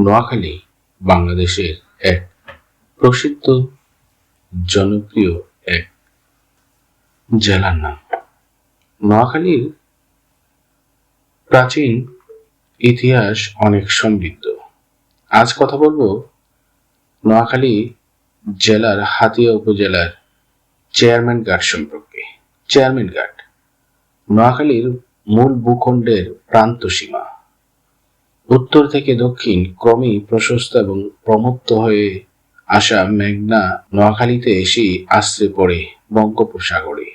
নোয়াখালী বাংলাদেশের এক প্রসিদ্ধ জনপ্রিয় এক জেলার নাম। নোয়াখালীর প্রাচীন ইতিহাস অনেক সমৃদ্ধ। আজ কথা বলব নোয়াখালী জেলার হাতিয়া উপজেলার চেয়ারম্যান ঘাট সম্পর্কে। চেয়ারম্যান ঘাট, নোয়াখালীর মূল ভূখণ্ডের প্রান্ত সীমা উত্তর থেকে দক্ষিণ ক্রমেই প্রশস্ত এবং প্রমুক্ত হয়ে আসা মেঘনা নোয়াখালীতে এসে আশ্রে পড়ে বঙ্গোপসাগরে।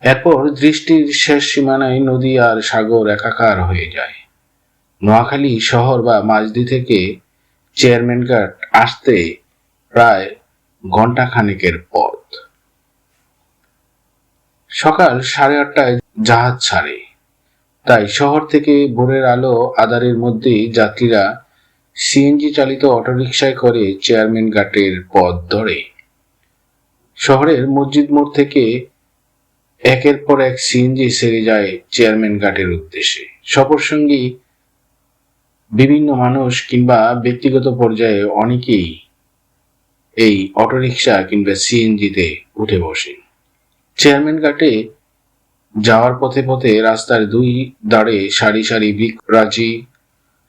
এরপর দৃষ্টির শেষ সীমানায় নদী আর সাগর একাকার হয়ে যায়। নোয়াখালী শহর বা মাঝদি থেকে চেয়ারম্যান ঘাট আসতে প্রায় ঘণ্টা খানেকের পথ। সকাল সাড়ে আটটায় জাহাজ ছাড়ে। তাই শহর থেকে ভোরের আলো আধারের মধ্যেই যাত্রীরা সিএনজি চালিত অটোরিকশায় করে চেয়ারম্যান ঘাটের পথ ধরে। শহরের মসজিদ মোড় থেকে একের পর এক সিএনজি সেরে যায় চেয়ারম্যান ঘাটের উদ্দেশ্যে। সফর সঙ্গী বিভিন্ন মানুষ কিংবা ব্যক্তিগত পর্যায়ে অনেকেই এই অটোরিকশা কিংবা সিএনজিতে উঠে বসে চেয়ারম্যান ঘাটে যাওয়ার পথে পথে রাস্তার দুই দাঁড়ে সারি সারি বিকরাজি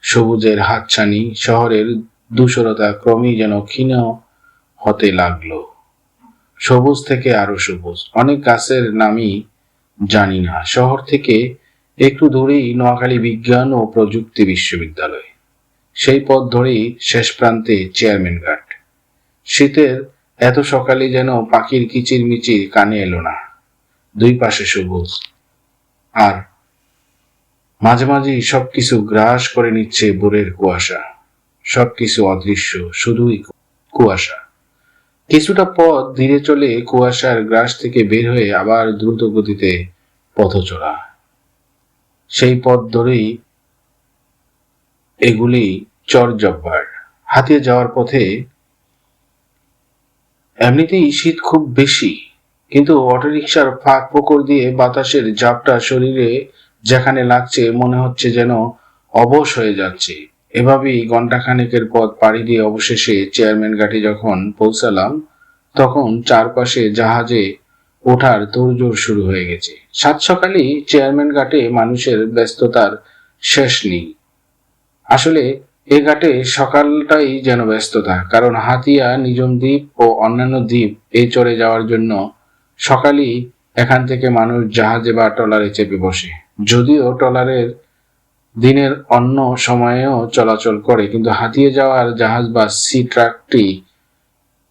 সবুজের হাতছানি, শহরের দূষরতা ক্রমেই যেন ক্ষীণ হতে লাগল। সবুজ থেকে আরও সবুজ। অনেক গাছের নামই জানি না। শহর থেকে একটু দূরেই নোয়াখালী বিজ্ঞান ও প্রযুক্তি বিশ্ববিদ্যালয়। সেই পথ ধরেই শেষ প্রান্তে চেয়ারম্যান ঘাট। শীতের এত সকালে যেন পাখির কিচির মিচির কানে এলো না। দুই পাশে সবুজ। আর মাঝে মাঝেই সবকিছু গ্রাস করে নিচ্ছে ভোরের কুয়াশা। সবকিছু অদৃশ্য, শুধুই কুয়াশা। কিছুটা পথ ধীরে চলে কুয়াশার গ্রাস থেকে বের হয়ে আবার দ্রুত গতিতে পথচলা। সেই পথ ধরেই এগুলি চর জব্বার। হাতিয়ে যাওয়ার পথে এমনিতেই শীত খুব বেশি। কিন্তু অটোরিকশার ফাঁক ফোকর দিয়ে বাতাসের ঝাপটা শরীরে যেখানে লাগছে মনে হচ্ছে যেন অবশ হয়ে যাচ্ছে। এভাবেই ঘন্টাখানেকের পথ পাড়ি দিয়ে অবশেষে চেয়ারম্যান ঘাটে যখন পৌঁছালাম, তখন চারপাশে জাহাজে ওঠার তোড়জোড় শুরু হয়ে গেছে। সাত সকালেই চেয়ারম্যান ঘাটে মানুষের ব্যস্ততার শেষ নেই। আসলে এ ঘাটে সকালটাই যেন ব্যস্ততা, কারণ হাতিয়া নিজম দ্বীপ ও অন্যান্য দ্বীপ এই চড়ে যাওয়ার জন্য সকালেই এখান থেকে মানুষ জাহাজে বা ট্রলারে চেপে বসে। যদিও ট্রলারের দিনের অন্য সময়েও চলাচল করে, কিন্তু হাতিয়ে যাওয়ার জাহাজ বা সি ট্রাকটি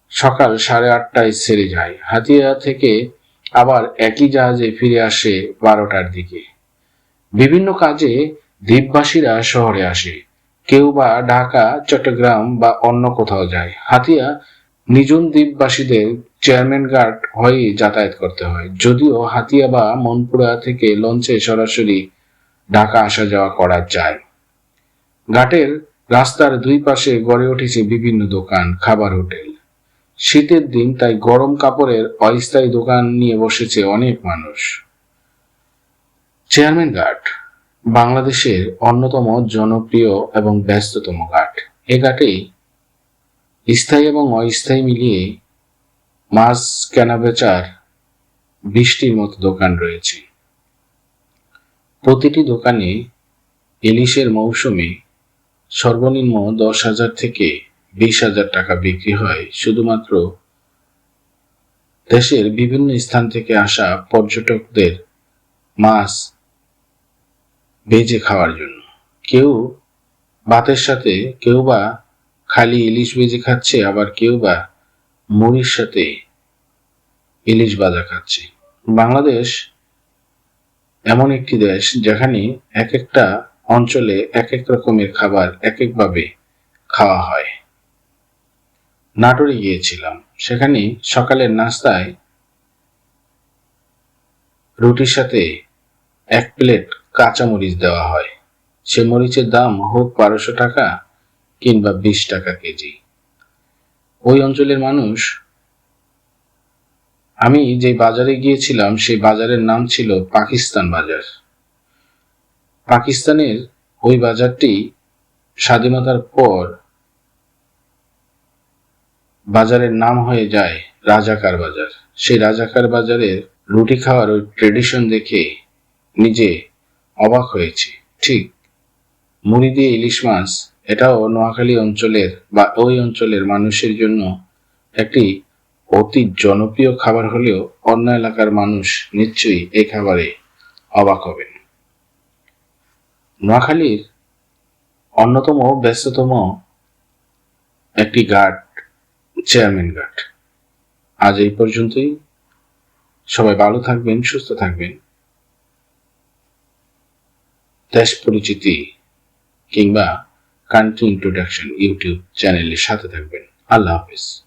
সকাল সাড়ে আটটায় ছেড়ে যায়। হাতিয়া থেকে আবার একই জাহাজে ফিরে আসে বারোটার দিকে। বিভিন্ন কাজে দ্বীপবাসীরা শহরে আসে। কেউ বা ঢাকা, চট্টগ্রাম বা অন্য কোথাও যায়। হাতিয়া নিজন দ্বীপবাসীদের চেয়ারম্যান ঘাট হয়ে যাতায়াত করতে হয়। যদিও হাতিয়া বা মনপুরা থেকে লঞ্চে সরাসরি ঢাকা আসা যাওয়া করা যায়। ঘাটের রাস্তার দুই পাশে গড়ে উঠেছে বিভিন্ন দোকান, খাবার হোটেল। শীতের দিন তাই গরম কাপড়ের অস্থায়ী দোকান নিয়ে বসেছে অনেক মানুষ। চেয়ারম্যান ঘাট বাংলাদেশের অন্যতম জনপ্রিয় এবং ব্যস্ততম ঘাট। এ ঘাটেই স্থায়ী এবং অস্থায়ী মিলিয়ে মাছ কেনাবেচার বৃষ্টির মতো দোকান রয়েছে। প্রতিটি দোকানে ইলিশের মৌসুমে সর্বনিম্ন দশ হাজার থেকে বিশ হাজার টাকা বিক্রি হয়। শুধুমাত্র দেশের বিভিন্ন স্থান থেকে আসা পর্যটকদের মাছ ভেজে খাওয়ার জন্য। কেউ ভাতের সাথে, কেউ বা খালি ইলিশ ভেজে খাচ্ছে, আবার কেউ বা মুড়ির সাথে ইলিশ ভাজা খাচ্ছে। বাংলাদেশ এমন একটি দেশ যেখানে এক একটা অঞ্চলে এক এক রকমের খাবার এক একভাবে খাওয়া হয়। নাটোরে গিয়েছিলাম, সেখানে সকালের নাস্তায় রুটির সাথে এক প্লেট কাঁচা মরিচ দেওয়া হয়। সে মরিচের দাম হোক বারোশো টাকা কিংবা বিশ টাকা কেজি। ওই অঞ্চলের মানুষ, আমি যে বাজারে গিয়েছিলাম, সেই বাজারের নাম ছিল পাকিস্তান বাজার। পাকিস্তানের ওই বাজারটি স্বাধীনতার পর বাজারের নাম হয়ে যায় রাজাকার বাজার। সেই রাজাকার বাজারের রুটি খাওয়ার ওই ট্রেডিশন দেখে নিজে অবাক হয়েছে। ঠিক মুড়ি দিয়ে ইলিশ মাছ এটাও নোয়াখালী অঞ্চলের বা ওই অঞ্চলের মানুষের জন্য একটি অতি জনপ্রিয় খাবার হলেও অন্য এলাকার মানুষ নিশ্চয়ই এই খাবারে অবাক হবেন। নোয়াখালীর অন্যতম ব্যস্ততম একটি ঘাট, চেয়ারম্যান ঘাট। আজ এই পর্যন্তই। সবাই ভালো থাকবেন, সুস্থ থাকবেন। দেশ পরিচিতি কিংবা কান্ট্রি ইন্ট্রোডাকশন ইউটিউব চ্যানেলের সাথে থাকবেন। আল্লাহ হাফিজ।